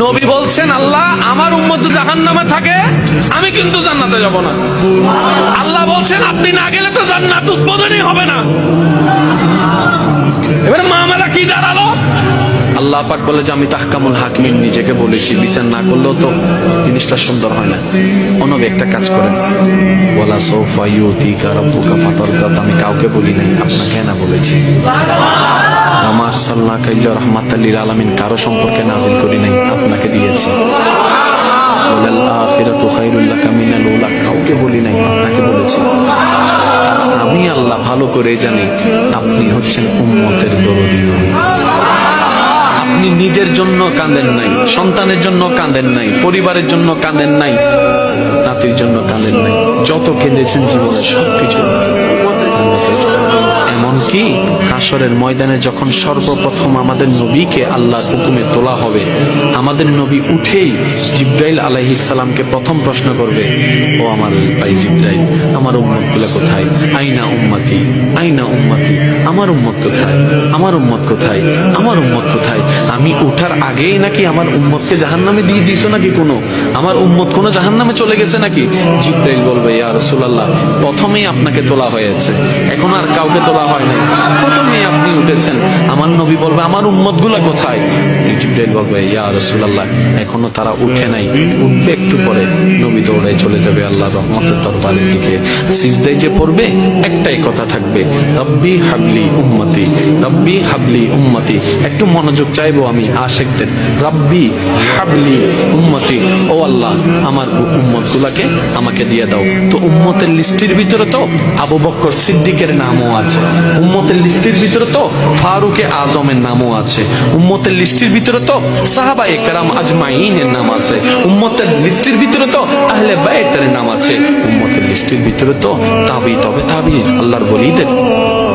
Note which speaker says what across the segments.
Speaker 1: নবী বলছেন, আল্লাহ, আমার উম্মত জাহান নামে থাকে, আমি কিন্তু জান্নাতে যাব না। আল্লাহ বলছেন, আপনি না গেলে তো জান্নাত উদ্বোধনই হবে না এবার মামলা কি দাঁড়াল আল্লাহ পাক বলে যে আমি তাহকামুল হাকিমিন নিজেকে বলেছি, বিচার না করলেও তো জিনিসটা সুন্দর হয় না। অনবে একটা কাজ করেন। বলা সোফা ইউতি কারব্বুকা ফাতরদাত, আমি কাউকে বলি নাই, আপনাকে না বলেছি। আমার সাল্লাহ কাইল্লা রহমাতাল্লিল আলামিন, কারও সম্পর্কে নাজিল করি নাই, আপনাকে দিয়েছি। কাউকে বলি নাই, আপনাকে বলেছি। আমি আল্লাহ ভালো করে জানি, আপনি হচ্ছেন উম্মতের দরদি। নবী আপনি নিজের জন্য কাঁদেন নাই, সন্তানের জন্য কাঁদেন নাই, পরিবারের জন্য কাঁদেন নাই, নাতির জন্য কাঁদেন নাই। যত কেঁদেছেন জীবনে সবকিছু এমনকি হাসরের ময়দানে যখন সর্বপ্রথম আমাদের নবীকে আল্লাহর হুকুমে তোলা হবে আমাদের নবী উঠেই জিব্রাইল আলাইহিস সালামকে প্রথম প্রশ্ন করবে, ও আমার ভাই জিব্রাইল, আমার উম্মতগুলো কোথায়? আইনা উম্মতি, আইনা উম্মাতি, আমার উম্মত কোথায়? আমার উম্মত কোথায়? আমার উম্মত কোথায়? আমি উঠার আগেই নাকি আমার উম্মতকে জাহান্নামে দিয়ে দিছো নাকি কোনো? আমার উম্মত কোনো জাহান্নামে চলে গেছে নাকি? জিব্রাইল বলবে, ইয়া রাসূলুল্লাহ, প্রথমেই আপনাকে তোলা হয়েছে। এখন আর কাউকে তোলা হয় নাই। প্রথমেই আপনি উঠেছেন। আমার নবী বলবে, আমার উম্মতগুলা কোথায়? জিব্রাইল বলবে, ইয়া রাসূলুল্লাহ, এখনও তারা উঠে নাই। উঠবে একটু পরে নবী দৌড়ায় চলে যাবে আল্লাহ রহমতের দরবারের দিকে। সিজদায় যে পড়বে, একটাই কথা থাকবে, রব্বি হাবলি উম্মতি, রব্বি হাবলি উম্মতি। একটু মনোযোগ চাইব আমি আশেকদের, রব্বি হাবলি উম্মতি। ও আল্লাহ, আমার উম্মত গুলাকে আমাকে দিয়ে দাও। তো উম্মতের লিস্টির ভিতরে তো আবু বক্কর সিদ্দিকের নামও আছে। উম্মতের লিস্টির ভিতরে তো ফারুকে আজমের নামও আছে। উম্মতের লিস্টির ভিতরে তো সাহাবা একরাম আজমাইনের নাম আছে। উম্মতের লিস্টের ভিতরে তো আহলে বাইতের নাম আছে। উম্মতের লিস্টের ভিতরে তো তাবি, তবে তাবি, আল্লাহর বলিদের।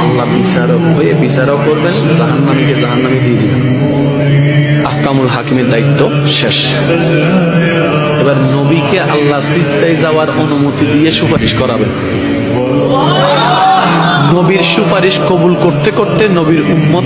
Speaker 1: আল্লাহ বিচারক হয়ে বিচারক করবেন, জাহান্নামীকে জাহান্নামী দিয়ে দিবেন। আহকামুল হাকিমের দায়িত্ব শেষ। এবার নবীকে আল্লাহ সিস্তায় যাওয়ার অনুমতি দিয়ে সুপারিশ করাবেন। নবীর সুপারিশ কবুল করতে করতে নবীর উম্মত